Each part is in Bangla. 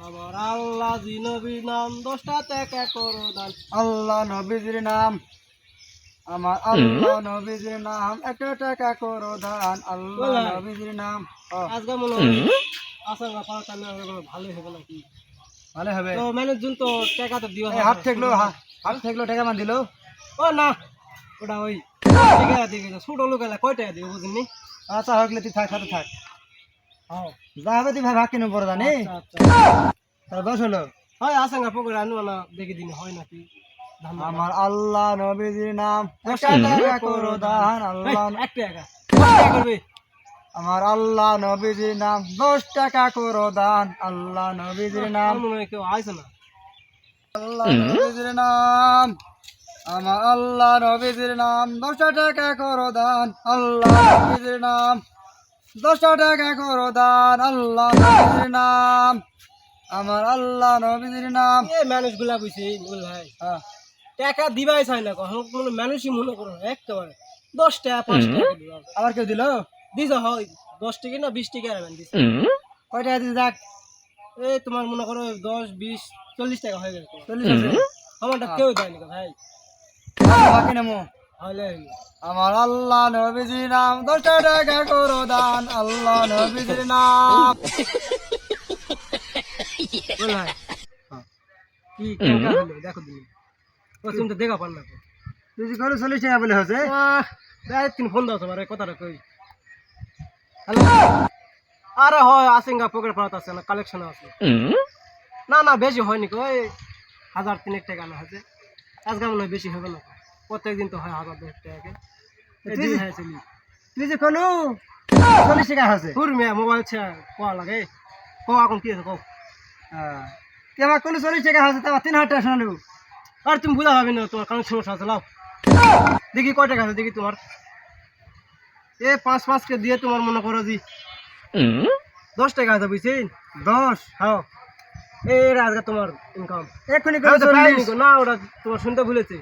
আমার আল্লাহ জিনবি নাম দশটা ত্যাগ করো দান আল্লাহ নবীজির নাম আমার আল্লাহ নবীজির নাম একটা টাকা করো দান। আল্লাহ। নবীজির নাম আজকে মনে হয় আসার ব্যাপার ভালোই হবে নাকি? ভালো হবে। তো ম্যানেজন তো টাকা তো দিও হাত ঠেকলো হা- হাত ঠেকলো টাকা মান দিল। ও না ওটা ওই টাকা দিয়ে গেছে ছোট লোক এলা কয় টাকা দিও বুঝিনি? আচ্ছা হকলে তুই থাক সাথে থাক। হ্যাঁ তুই ভাই ভাগ কিনে পড়ে জানি আচ্ছা আচ্ছা। তার বস হলো হয় আসাঙ্গা পকেট আনু না দেখে দিন হয় নাকি? আমার আল্লাহ নবীজির নাম। করো দান আল্লাহ এক টাকা দশ টাকা করবে। আমার আল্লাহ নবীজির নাম। দশ টাকা করো দান আল্লাহ নবীজির নাম। কেউ আইসে না। আল্লাহ নবীজির নাম। আমার আল্লাহ নবীজির নাম। দশ টাকা করো দান আল্লাহ নবীজির নাম। দশ টাকা করো দান আল্লাহ নবীজির নাম। আমার আল্লাহ নবীজির নাম। এ মানুষগুলা বুঝছি বল ভাই। হ্যাঁ, টাকা দিবাই চাই না কখন কোনো মানুষই মনে করো একেবারে। দশ টাকা পাঁচ টাকা আবার কেউ দিল? দিছ হয়। দশ টাকা না বিশ টাকা রাখবেন দিছে কয় টাকা দিতে যাক? এই তোমার মনে করো দশ বিশ চল্লিশ টাকা হয়ে গেছে। চল্লিশ আছে? আমারটা কেউ দেয়নি ভাই। বাকি নেমো। হলে আমার আল্লাহ নবীজির নাম দশ টাকা করো দান আল্লাহ নবীজির নাম। কি দেখো তুমি। ও তো দেখা পান না তুই যে চল্লিশ টাকা বলে হচ্ছে তুমি ফোন দাও তোমার এই কথাটা কই? হ্যালো? আরে হয় আসেঙ্গা পকেট পাড়াতে আছে না কালেকশন আছে। না না বেশি হয়নি কো ওই হাজার তিনেক টাকা না হয়েছে আজকে মনে হয় বেশি হবে না। প্রত্যেক দিন তো হয় হাজার দশ টাকা হয় তুই যে কোনো চল্লিশ টাকা হচ্ছে তোর মেয়ে মোবাইল ছে কোয়া লাগে? কো এখন কি আছে কো তুই কোনো চল্লিশ টাকা হচ্ছে তোমার তিন হাজার টাকা শোনালু আর তুমি বুঝা পাবি না তোমার কারণ সমস্যা আছে লাও। দেখি কয় টাকা আছে দেখি তোমার। এ পাঁচ পাঁচকে দিয়ে তোমার মনে করো জি। দশ টাকা আছে বুঝছেন দশ? হ্যাঁ। এই আজকে তোমার ইনকাম এক্ষুনি না ওটা তোমার শুনতে ভুলেছে।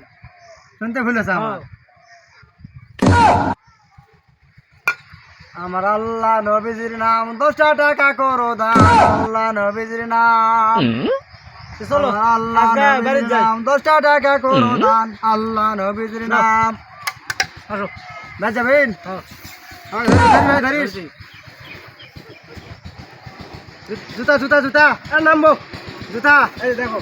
শুনতে ভুলেছে আমার? হ্যাঁ। আমার আল্লাহ নবীজির নাম দশটা টাকা করো দান আল্লাহ নবীজির নাম। চলো আল্লাহ নবীজির নাম দশটা টাকা করো দান আল্লাহ নবীজির নাম। আসো। না যাবেন হ্যাঁ। ধরিস জুতা জুতা জুতা। নামবো জুতা। এই দেখো।